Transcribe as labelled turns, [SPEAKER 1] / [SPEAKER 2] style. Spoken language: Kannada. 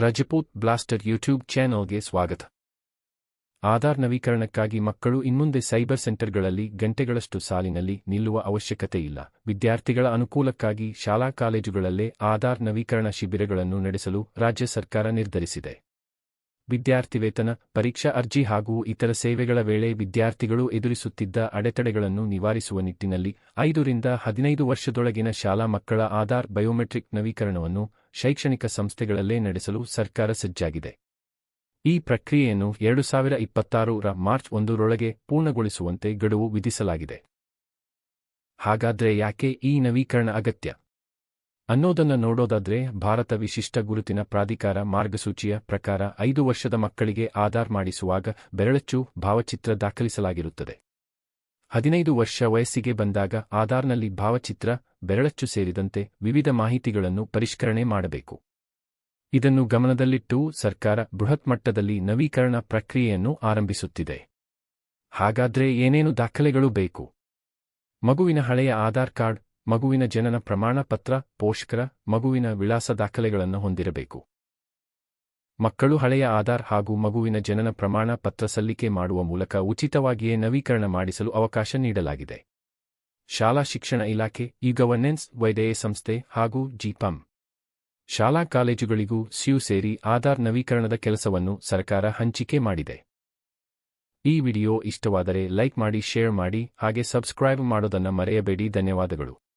[SPEAKER 1] ರಜಪೂತ್ ಬ್ಲಾಸ್ಟರ್ ಯೂಟ್ಯೂಬ್ ಚಾನೆಲ್ಗೆ ಸ್ವಾಗತ. ಆಧಾರ್ ನವೀಕರಣಕ್ಕಾಗಿ ಮಕ್ಕಳು ಇನ್ಮುಂದೆ ಸೈಬರ್ ಸೆಂಟರ್ಗಳಲ್ಲಿ ಗಂಟೆಗಳಷ್ಟು ಸಾಲಿನಲ್ಲಿ ನಿಲ್ಲುವ ಅವಶ್ಯಕತೆ ಇಲ್ಲ. ವಿದ್ಯಾರ್ಥಿಗಳ ಅನುಕೂಲಕ್ಕಾಗಿ ಶಾಲಾ ಕಾಲೇಜುಗಳಲ್ಲೇ ಆಧಾರ್ ನವೀಕರಣ ಶಿಬಿರಗಳನ್ನು ನಡೆಸಲು ರಾಜ್ಯ ಸರ್ಕಾರ ನಿರ್ಧರಿಸಿದೆ. ವಿದ್ಯಾರ್ಥಿ ವೇತನ ಪರೀಕ್ಷಾ ಅರ್ಜಿ ಹಾಗೂ ಇತರ ಸೇವೆಗಳ ವೇಳೆ ವಿದ್ಯಾರ್ಥಿಗಳು ಎದುರಿಸುತ್ತಿದ್ದ ಅಡೆತಡೆಗಳನ್ನು ನಿವಾರಿಸುವ ನಿಟ್ಟಿನಲ್ಲಿ ಐದರಿಂದ ಹದಿನೈದು ವರ್ಷದೊಳಗಿನ ಶಾಲಾ ಮಕ್ಕಳ ಆಧಾರ್ ಬಯೋಮೆಟ್ರಿಕ್ ನವೀಕರಣವನ್ನು ಶೈಕ್ಷಣಿಕ ಸಂಸ್ಥೆಗಳಲ್ಲೇ ನಡೆಸಲು ಸರ್ಕಾರ ಸಜ್ಜಾಗಿದೆ. ಈ ಪ್ರಕ್ರಿಯೆಯನ್ನು ಎರಡು ಸಾವಿರ ಇಪ್ಪತ್ತಾರು ರ ಮಾರ್ಚ್ ಒಂದರೊಳಗೆ ಪೂರ್ಣಗೊಳಿಸುವಂತೆ ಗಡುವು ವಿಧಿಸಲಾಗಿದೆ. ಹಾಗಾದ್ರೆ ಯಾಕೆ ಈ ನವೀಕರಣ ಅಗತ್ಯ? ಅನ್ನೋದನ್ನ ನೋಡೋದಾದ್ರೆ ಭಾರತ ವಿಶಿಷ್ಟ ಗುರುತಿನ ಪ್ರಾಧಿಕಾರ ಮಾರ್ಗಸೂಚಿಯ ಪ್ರಕಾರ ಐದು ವರ್ಷದ ಮಕ್ಕಳಿಗೆ ಆಧಾರ್ ಮಾಡಿಸುವಾಗ ಬೆರಳಚ್ಚು ಭಾವಚಿತ್ರ ದಾಖಲಿಸಲಾಗಿರುತ್ತದೆ. ಹದಿನೈದು ವರ್ಷ ವಯಸ್ಸಿಗೆ ಬಂದಾಗ ಆಧಾರ್ನಲ್ಲಿ ಭಾವಚಿತ್ರ, ಬೆರಳಚ್ಚು ಸೇರಿದಂತೆ ವಿವಿಧ ಮಾಹಿತಿಗಳನ್ನು ಪರಿಷ್ಕರಣೆ ಮಾಡಬೇಕು. ಇದನ್ನು ಗಮನದಲ್ಲಿಟ್ಟು ಸರ್ಕಾರ ಬೃಹತ್ ಮಟ್ಟದಲ್ಲಿ ನವೀಕರಣ ಪ್ರಕ್ರಿಯೆಯನ್ನು ಆರಂಭಿಸುತ್ತಿದೆ. ಹಾಗಾದ್ರೆ ಏನೇನು ದಾಖಲೆಗಳು ಬೇಕು? ಮಗುವಿನ ಹಳೆಯ ಆಧಾರ್ ಕಾರ್ಡ್ ಮಗುವಿನ ಜನನ ಪ್ರಮಾಣ ಪತ್ರ ಪೋಷಕರ, ಮಗುವಿನ ವಿಳಾಸ ದಾಖಲೆಗಳನ್ನು ಹೊಂದಿರಬೇಕು. ಮಕ್ಕಳು ಹಳೆಯ ಆಧಾರ್ ಹಾಗೂ ಮಗುವಿನ ಜನನ ಪ್ರಮಾಣ ಪತ್ರ ಸಲ್ಲಿಕೆ ಮಾಡುವ ಮೂಲಕ ಉಚಿತವಾಗಿಯೇ ನವೀಕರಣ ಮಾಡಿಸಲು ಅವಕಾಶ ನೀಡಲಾಗಿದೆ. ಶಾಲಾ ಶಿಕ್ಷಣ ಇಲಾಖೆ ಇ ಗವರ್ನೆನ್ಸ್, ವೈದ್ಯಯ ಸಂಸ್ಥೆ ಹಾಗೂ ಜಿಪಂ. ಶಾಲಾ ಕಾಲೇಜುಗಳಿಗೂ ಸ್ಯೂ ಸೇರಿ ಆಧಾರ್ ನವೀಕರಣದ ಕೆಲಸವನ್ನು ಸರ್ಕಾರ ಹಂಚಿಕೆ ಮಾಡಿದೆ. ಈ ವಿಡಿಯೋ ಇಷ್ಟವಾದರೆ ಲೈಕ್ ಮಾಡಿ, ಶೇರ್ ಮಾಡಿ, ಹಾಗೆ ಸಬ್ಸ್ಕ್ರೈಬ್ ಮಾಡೋದನ್ನ ಮರೆಯಬೇಡಿ. ಧನ್ಯವಾದಗಳು.